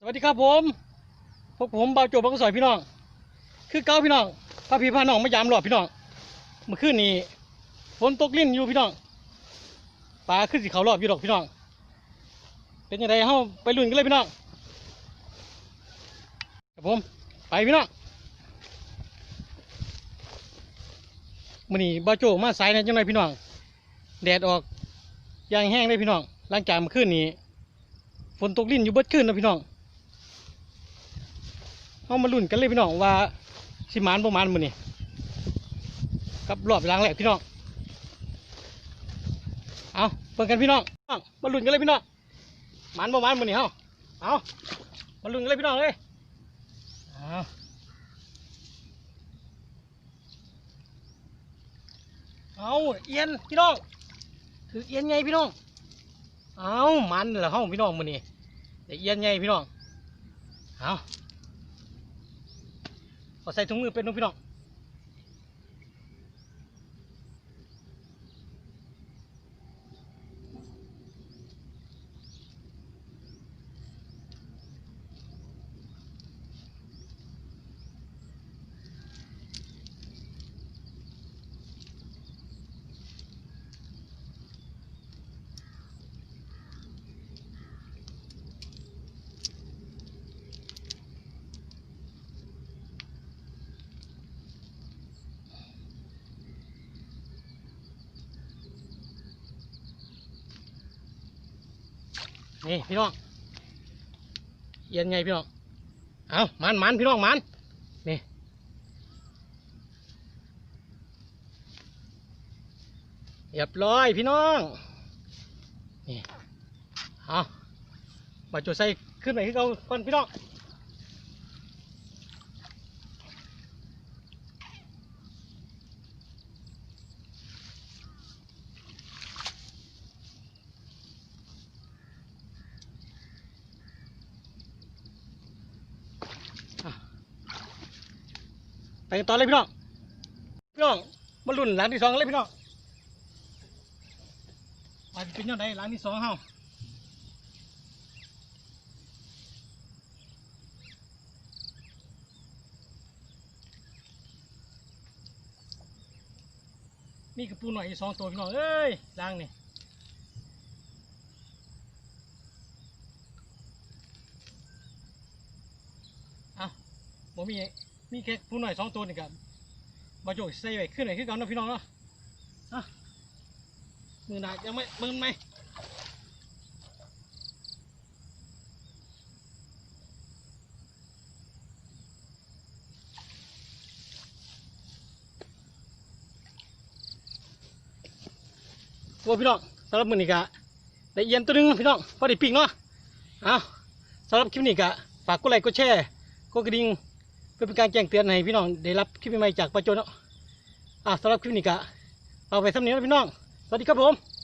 สวัสดีครับผมพวกผมเบาโจบังกสอยพี่น้อง คือเก้าพี่น้องพาพี่พาน้องมายามหลอดพี่น้องเมื่อคืนนี้ฝนตกลิ้นอยู่พี่น้องปลาขึ้นสีเขาหลอดอยู่ดอกพี่น้อง เป็นยังไงเฮาไปลุ้นกันเลยพี่น้องครับผมไปพี่น้องมื่อนี้บาโจมาสายนะจังไรพี่น้อง แดดออกยางแห้งเลยพี่น้องหลังจากเมื่อคืนนี้ฝนตกลิ้นอยู่เบิดคืนนะพี่น้อง เอามาลุ้นกันเลยพี่น้องว่าสิมานประมาณมื้อนี้กับรอบหลังแรกพี่น้องเอาเปิดกันพี่น้องมาลุ้นกันเลยพี่น้องมานประมาณมื้อนี้เฮาเอามาลุ้นกันเลยพี่น้องเลยเอาเอาเอียนพี่น้องคือเอียนไงพี่น้องเอามันเหรอเฮาพี่น้องมือนี่เด็กเอียนไงพี่น้องเอา ใส่ถุงมือเป็นน้องพี่น้อง นี่พี่น้องเอีย็นไงพี่น้องเอามันมันพี่น้องมันนี่เรียบร้อยพี่น้องนี่เอามาจุดใส่ขึ้นไปขึ้นเอาก่อนพี่น้อง ไปกันต่อเลยพี่น้อง พี่น้อง มาลุ้นหลังที่สองกันเลยพี่น้องว่าเป็นยังไงหลังที่สองเฮานี่คือปูหน่อยอีสองตัวพี่น้องเอ้ยหลังนี่เอาผมมี มีแค่ผู้หน่อยสองตัวนี่กันบาโจกใส่ไว้ขึ้นไหนขึ้นกันนะพี่น้องเนาะอะมือหนายังไม่มือไหมโอ้พี่น้องสำหรับมือนี้กะได้เอียนตัวนึงพี่น้องพอได้ปีกเนาะเอาสำหรับคลิปนี้กะฝากกดไลค์กดแชร์กดกระดิ่ง เพื่อเป็นการแจ้งเตือนให้พี่น้องได้รับคลิปใหม่ๆจากประโจนเนาะอะสำหรับคลิปนี้ก็เอาไปสำเนียงแล้วพี่น้อง สวัสดีครับผม